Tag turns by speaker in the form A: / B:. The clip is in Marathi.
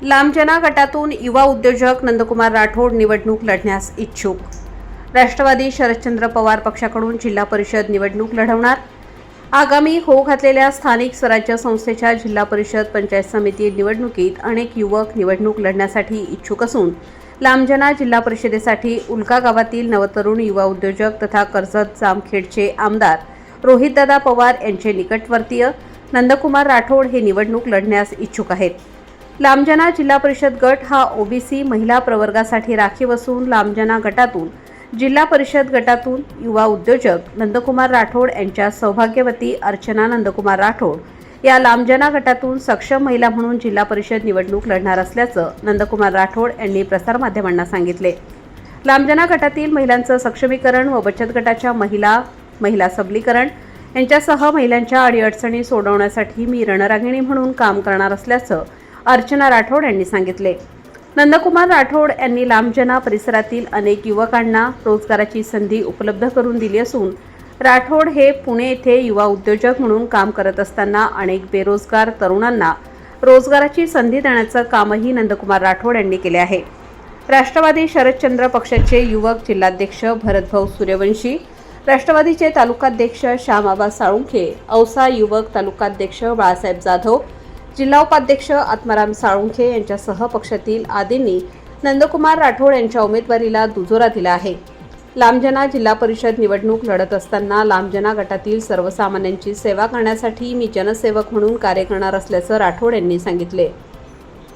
A: लांबजना गटातून युवा उद्योजक नंदकुमार राठोड निवडणूक लढण्यास इच्छुक. राष्ट्रवादी शरदचंद्र पवार पक्षाकडून जिल्हा परिषद निवडणूक लढवणार. आगामी होऊ घातलेल्या स्थानिक स्वराज्य संस्थेच्या जिल्हा परिषद पंचायत समिती निवडणुकीत अनेक युवक निवडणूक लढण्यासाठी इच्छुक असून लांबजना जिल्हा परिषदेसाठी उल्का गावातील नवतरुण युवा उद्योजक तथा कर्जत जामखेडचे आमदार रोहितदादा पवार यांचे निकटवर्तीय नंदकुमार राठोड हे निवडणूक लढण्यास इच्छुक आहेत. लांबजना जिल्हा परिषद गट हा ओबीसी महिला प्रवर्गासाठी राखीव असून लांबजना गटातून जिल्हा परिषद गटातून युवा उद्योजक नंदकुमार राठोड यांच्या सौभाग्यवती अर्चना नंदकुमार राठोड या लांबजना गटातून सक्षम महिला म्हणून जिल्हा परिषद निवडणूक लढणार असल्याचं नंदकुमार राठोड यांनी प्रसारमाध्यमांना सांगितले. लांबजना गटातील महिलांचं सक्षमीकरण व बचत गटाच्या महिला महिला सबलीकरण यांच्यासह महिलांच्या अडीअडचणी सोडवण्यासाठी मी रणरागिणी म्हणून काम करणार असल्याचं अर्चना राठोड यांनी सांगितले. नंदकुमार राठोड यांनी लांबजना परिसरातील अनेक युवकांना रोजगाराची संधी उपलब्ध करून दिली असून राठोड हे पुणे येथे युवा उद्योजक म्हणून काम करत असताना अनेक बेरोजगार तरुणांना रोजगाराची संधी देण्याचं कामही नंदकुमार राठोड यांनी केले आहे. राष्ट्रवादी शरदचंद्र पक्षाचे युवक जिल्हाध्यक्ष भरतभाऊ सूर्यवंशी राष्ट्रवादीचे तालुकाध्यक्ष श्यामाबा साळुंखे औसा युवक तालुकाध्यक्ष बाळासाहेब जाधव जिल्हा उपाध्यक्ष आत्माराम साळुंखे यांच्यासह पक्षातील आदींनी नंदकुमार राठोड यांच्या उमेदवारीला दुजोरा दिला आहे. लांबजना जिल्हा परिषद निवडणूक लढत असताना लांबजना गटातील सर्वसामान्यांची सेवा करण्यासाठी मी जनसेवक म्हणून कार्य करणार असल्याचं राठोड यांनी सांगितले.